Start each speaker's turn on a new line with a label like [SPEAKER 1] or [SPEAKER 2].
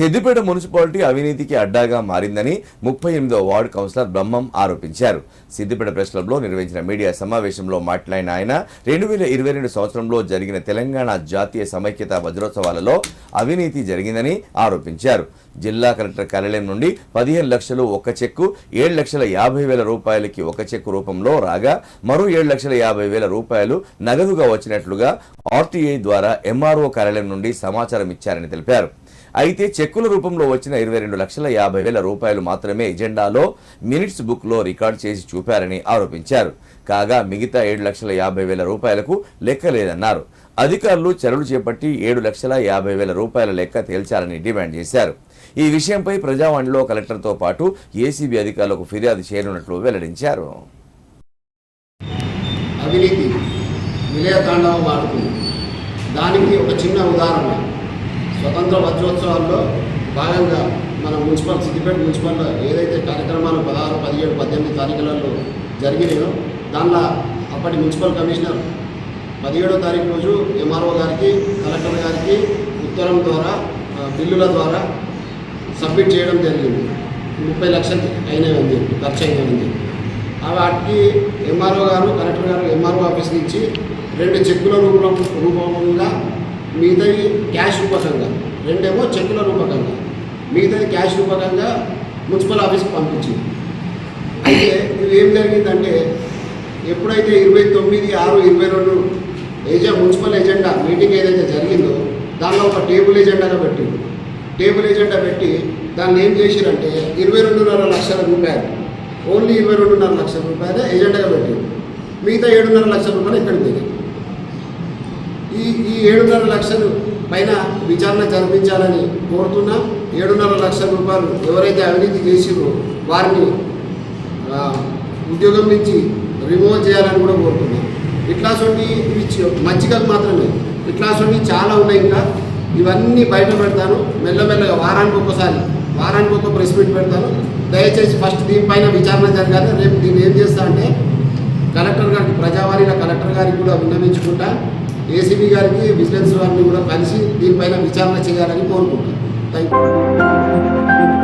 [SPEAKER 1] Siddipet municipality అవినీతికి అడ్డాగా మారిందని ముప్పై ఎనిమిదో వార్డు కౌన్సిలర్ బ్రహ్మం ఆరోపించారు. సిద్దిపేట ప్రెస్ క్లబ్లో నిర్వహించిన మీడియా సమావేశంలో మాట్లాడిన ఆయన రెండు వేల ఇరవై రెండు సంవత్సరంలో జరిగిన తెలంగాణ జాతీయ సమైక్యత వజ్రోత్సవాలలో అవినీతి జరిగిందని ఆరోపించారు. జిల్లా కలెక్టర్ కార్యాలయం నుండి పదిహేను లక్షలు ఒక చెక్కు ఏడు లక్షల యాభై వేల రూపాయలకి ఒక చెక్కు రూపంలో రాగా మరో ఏడు లక్షల యాభై వేల రూపాయలు నగదుగా వచ్చినట్లుగా ఆర్టీఐ ద్వారా ఎంఆర్ఓ కార్యాలయం నుండి సమాచారం ఇచ్చారని తెలిపారు. అయితే చెక్కుల రూపంలో వచ్చిన ఇరవై రెండు లక్షల యాభై వేల రూపాయలు మాత్రమే ఎజెండాలో మినిట్స్ బుక్లో రికార్డ్ చేసి చూపారని ఆరోపించారు. కాగా మిగతా ఏడు లక్షల యాభై వేల రూపాయలకు లెక్క లేదన్నారు. అధికారులు చర్యలు చేపట్టి ఏడు లక్షల యాభై వేల రూపాయల లెక్క తేల్చాలని డిమాండ్ చేశారు. ఈ విషయంపై ప్రజావాణిలో కలెక్టర్తో పాటు ఏసీబీ అధికారులకు ఫిర్యాదు చేయనున్నట్లు వెల్లడించారు.
[SPEAKER 2] అవినీతి విలయతాండవం ఆడుతుంది దానికి ఒక చిన్న ఉదాహరణ. స్వతంత్ర వజ్రోత్సవాల్లో భాగంగా మన మున్సిపల్ సిద్దిపేట మున్సిపల్ ఏదైతే కార్యక్రమాలు పదహారు పదిహేడు పద్దెనిమిది తారీఖులలో జరిగినాయో దానిలో అప్పటి మున్సిపల్ కమిషనర్ పదిహేడో తారీఖు రోజు ఎంఆర్ఓ గారికి కలెక్టర్ గారికి ఉత్తరం ద్వారా బిల్లుల ద్వారా సబ్మిట్ చేయడం జరిగింది. ముప్పై లక్షలు అయినవి ఖర్చు అయినవి ఆ వాటికి ఎంఆర్ఓ గారు కలెక్టర్ గారు ఎంఆర్ఓ ఆఫీస్ నుంచి రెండు చెక్కుల రూపం రూపంగా మిగతావి క్యాష్ రూపకంగా. రెండేమో చెక్కుల రూపకంగా. మిగతాది క్యాష్ రూపకంగా మున్సిపల్ ఆఫీస్కి పంపించింది. అయితే ఇది ఏం జరిగిందంటే ఎప్పుడైతే ఇరవై తొమ్మిది ఆరు ఇరవై రెండు ఏజెంట్ మున్సిపల్ ఎజెండా మీటింగ్ ఏదైతే జరిగిందో దానిలో ఒక టేబుల్ ఎజెండాగా పెట్టింది. టేబుల్ ఎజెండా పెట్టి దాన్ని ఏం చేసిరంటే ఇరవై రెండున్నర లక్షల రూపాయలు ఓన్లీ ఇరవై రెండున్నర లక్షల రూపాయలే ఎజెండాగా పెట్టింది. మిగతా ఏడున్నర లక్షల రూపాయలు ఇక్కడికి పోయినాయి ఈ ఈ ఏడున్నర లక్షలు పైన విచారణ జరిపించాలని కోరుతున్నా. ఏడున్నర లక్షల రూపాయలు ఎవరైతే అవినీతి చేసిరో వారిని ఉద్యోగం నుంచి రిమూవ్ చేయాలని కూడా కోరుతున్నాం. ఇట్లాంటి ఇవి మంచిగా మాత్రమే. ఇట్లాంటి చాలా ఉన్నాయి ఇంకా. ఇవన్నీ బయట పెడతాను. మెల్లమెల్లగా వారానికి ఒక్కసారి వారానికి ఒక ప్రెస్ మీట్ పెడతాను. దయచేసి ఫస్ట్ దీనిపైన విచారణ జరగాలి. రేపు దీన్ని ఏం చేస్తా అంటే కలెక్టర్ గారికి ప్రజావాణిలో కలెక్టర్ గారికి కూడా విన్నవించుకుంటా. ఏసీబీ గారికి విజిలెన్స్ వారిని కూడా కలిసి దీనిపైన విచారణ చేయాలని కోరుకుంటున్నాను థ్యాంక్ యూ